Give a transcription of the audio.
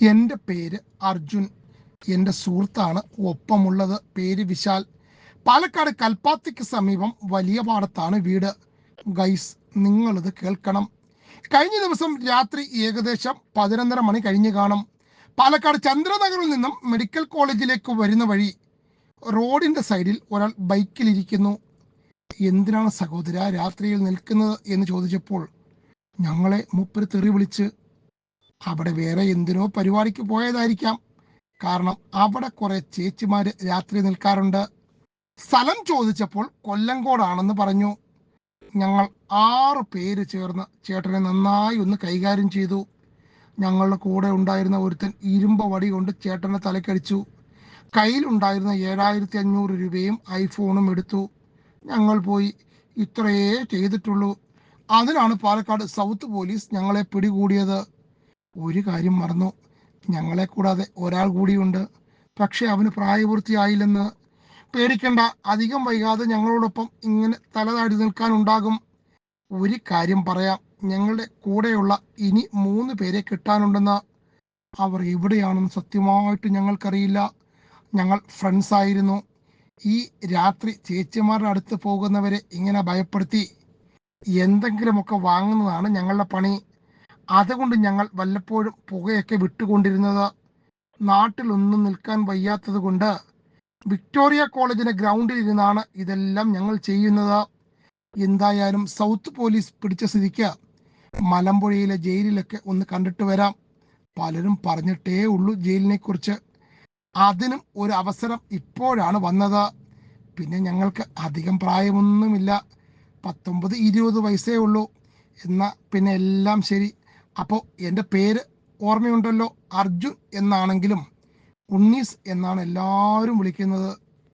എന്റെ പേര് അർജുൻ. എന്റെ സുഹൃത്താണ് ഒപ്പമുള്ളത്. പേര് വിശാൽ. പാലക്കാട് കൽപ്പാത്തിക്ക് സമീപം വലിയ പാടത്താണ് വീട്. ഗൈസ് നിങ്ങളിത് കേൾക്കണം. കഴിഞ്ഞ ദിവസം രാത്രി ഏകദേശം പതിനൊന്നര മണി കഴിഞ്ഞ് കാണും. പാലക്കാട് ചന്ദ്രനഗറിൽ നിന്നും മെഡിക്കൽ കോളേജിലേക്ക് വരുന്ന വഴി റോഡിന്റെ സൈഡിൽ ഒരാൾ ബൈക്കിലിരിക്കുന്നു. എന്തിനാണ് സഹോദര രാത്രിയിൽ നിൽക്കുന്നത് എന്ന് ചോദിച്ചപ്പോൾ ഞങ്ങളെ മൂപ്പര് തെറി വിളിച്ച് അവിടെ വേറെ എന്തിനോ പരിപാടിക്ക് പോയതായിരിക്കാം. കാരണം അവിടെ കുറെ ചേച്ചിമാര് രാത്രി നിൽക്കാറുണ്ട്. സ്ഥലം ചോദിച്ചപ്പോൾ കൊല്ലങ്കോടാണെന്ന് പറഞ്ഞു. ഞങ്ങൾ ആറ് പേര് ചേർന്ന് ചേട്ടനെ നന്നായി ഒന്ന് കൈകാര്യം ചെയ്തു. ഞങ്ങളുടെ കൂടെ ഉണ്ടായിരുന്ന ഒരുത്തൻ ഇരുമ്പ വടി കൊണ്ട് ചേട്ടനെ തലക്കടിച്ചു. കയ്യിലുണ്ടായിരുന്ന ഏഴായിരത്തി അഞ്ഞൂറ് രൂപയും ഐഫോണും എടുത്തു. ഞങ്ങൾ പോയി ഇത്രയേ ചെയ്തിട്ടുള്ളൂ. അതിനാണ് പാലക്കാട് സൗത്ത് പോലീസ് ഞങ്ങളെ പിടികൂടിയത്. ഒരു കാര്യം മറന്നു. ഞങ്ങളെ കൂടാതെ ഒരാൾ കൂടിയുണ്ട്. പക്ഷെ അവന് പ്രായപൂർത്തിയായില്ലെന്ന് പേടിക്കണ്ട. അധികം വൈകാതെ ഞങ്ങളോടൊപ്പം ഇങ്ങനെ തലതാടി നിൽക്കാനുണ്ടാകും ഒരു കാര്യം പറയാം. ഞങ്ങളുടെ കൂടെയുള്ള ഇനി മൂന്ന് പേരെ കിട്ടാനുണ്ടെന്ന്. അവർ എവിടെയാണെന്ന് സത്യമായിട്ട് ഞങ്ങൾക്കറിയില്ല. ഞങ്ങൾ ഫ്രണ്ട്സ് ആയിരുന്നു. ഈ രാത്രി ചേച്ചിമാരുടെ അടുത്ത് പോകുന്നവരെ ഇങ്ങനെ ഭയപ്പെടുത്തി. എന്തെങ്കിലുമൊക്കെ വാങ്ങുന്നതാണ് ഞങ്ങളുടെ പണി. അതുകൊണ്ട് ഞങ്ങൾ വല്ലപ്പോഴും പുകയൊക്കെ വിട്ടുകൊണ്ടിരുന്നത് നാട്ടിലൊന്നും നിൽക്കാൻ വയ്യാത്തത് കൊണ്ട് വിക്ടോറിയ കോളേജിന്റെ ഗ്രൗണ്ടിൽ ഇരുന്നാണ് ഇതെല്ലാം ഞങ്ങൾ ചെയ്യുന്നത്. എന്തായാലും സൗത്ത് പോലീസ് പിടിച്ച സ്ഥിതിക്ക് മലമ്പുഴയിലെ ജയിലിലൊക്കെ ഒന്ന് കണ്ടിട്ട് വരാം. പലരും പറഞ്ഞിട്ടേ ഉള്ളൂ ജയിലിനെ കുറിച്ച് അതിനും ഒരു അവസരം ഇപ്പോഴാണ് വന്നത്. പിന്നെ ഞങ്ങൾക്ക് അധികം പ്രായമൊന്നുമില്ല. പത്തൊമ്പത് ഇരുപത് വയസ്സേ ഉള്ളൂ. എന്നാൽ പിന്നെ എല്ലാം ശരി. അപ്പോൾ എന്റെ പേര് ഓർമ്മയുണ്ടല്ലോ അർജുൻ എന്നാണെങ്കിലും ഉണ്ണീസ് എന്നാണ് എല്ലാവരും വിളിക്കുന്നത്.